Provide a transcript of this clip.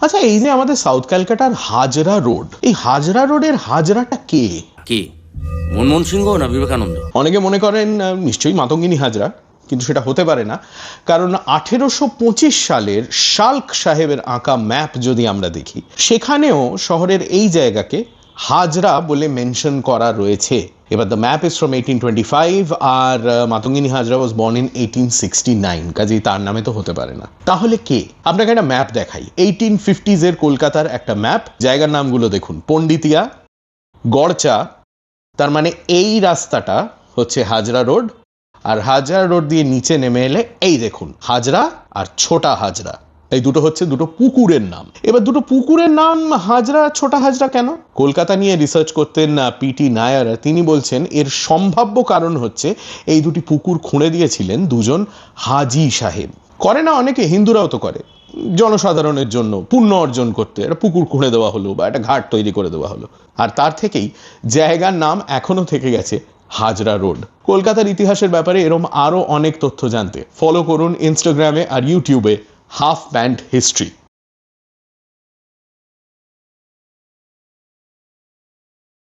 আচ্ছা এই যে আমাদের সাউথ ক্যালকাটার হাজরা রোড এই হাজরা রোডের হাজরাটা কে? কে? মনমোহন সিংহ না বিবেকানন্দ? অনেকে মনে করেন নিশ্চয়ই মাতঙ্গিনী হাজরা কিন্তু সেটা হতে পারে না। কারণ আঠেরোশো পঁচিশ সালের শালক সাহেবের আঁকা ম্যাপ যদি আমরা দেখি সেখানেও শহরের এই জায়গাকে হাজরা বলে মেনশন করা রয়েছে। এবার the map is from eighteen twenty five R Matangini Hazra was born in eighteen sixty nine কাজেই তার নামে তো হতে পারে না। তাহলে কে? আপনাকে একটা ম্যাপ দেখাই। এইটিন ফিফটিজ এর কলকাতার একটা ম্যাপ জায়গার নামগুলো দেখুন। পণ্ডিতিয়া, গড়চা, তার মানে এই রাস্তাটা হচ্ছে হাজরা রোড। আর হাজরা রোড দিয়ে নিচে নেমে এলে এই দেখুন, হাজরা আর ছোটা হাজরা। এই দুটো হচ্ছে দুটো পুকুরের নাম। এবার দুটো পুকুরের নাম হাজরা, ছোটা হাজরা কেন? কলকাতা নিয়ে রিসার্চ করতেন পিটি নায়ার তিনি বলছেন এর সম্ভাব্য কারণ হচ্ছে এই দুটি পুকুর খুঁড়ে দিয়েছিলেন দুজন হাজি সাহেব। করে না অনেকে, হিন্দুরাও তো করে। জনসাধারণের জন্য পুণ্য অর্জন করতে। একটা পুকুর খুঁড়ে দেওয়া হলো বা একটা ঘাট তৈরি করে দেওয়া হলো। আর তার থেকেই জায়গার নাম এখনও থেকে গেছে হাজরা রোড। কলকাতার ইতিহাসের ব্যাপারে এরম আরও অনেক তথ্য জানতে। ফলো করুন ইনস্টাগ্রামে আর ইউটিউবে half band history.